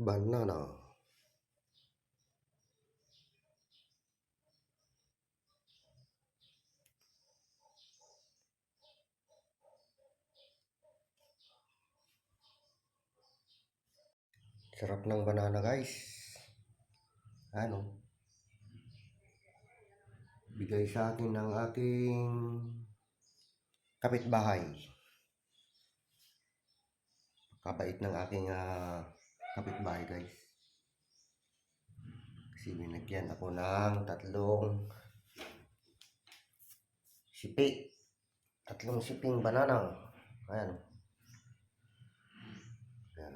banana. Sarap ng banana guys. Ano? Bigay sa akin ng aking kapitbahay. Kabait ng aking ah, kapitbahay guys. Kasi binagyan ako ng tatlong sipi. Tatlong siping banana. Ayan. Ayan.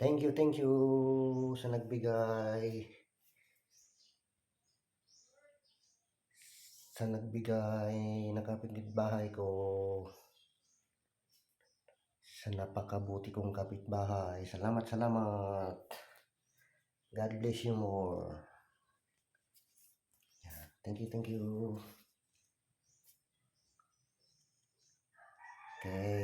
Thank you, thank you sa nagbigay. Sa nagbigay ng kapitbahay ko sa napakabuti kong kapitbahay. Salamat, salamat. God bless you more. Yeah. Thank you, thank you. Okay.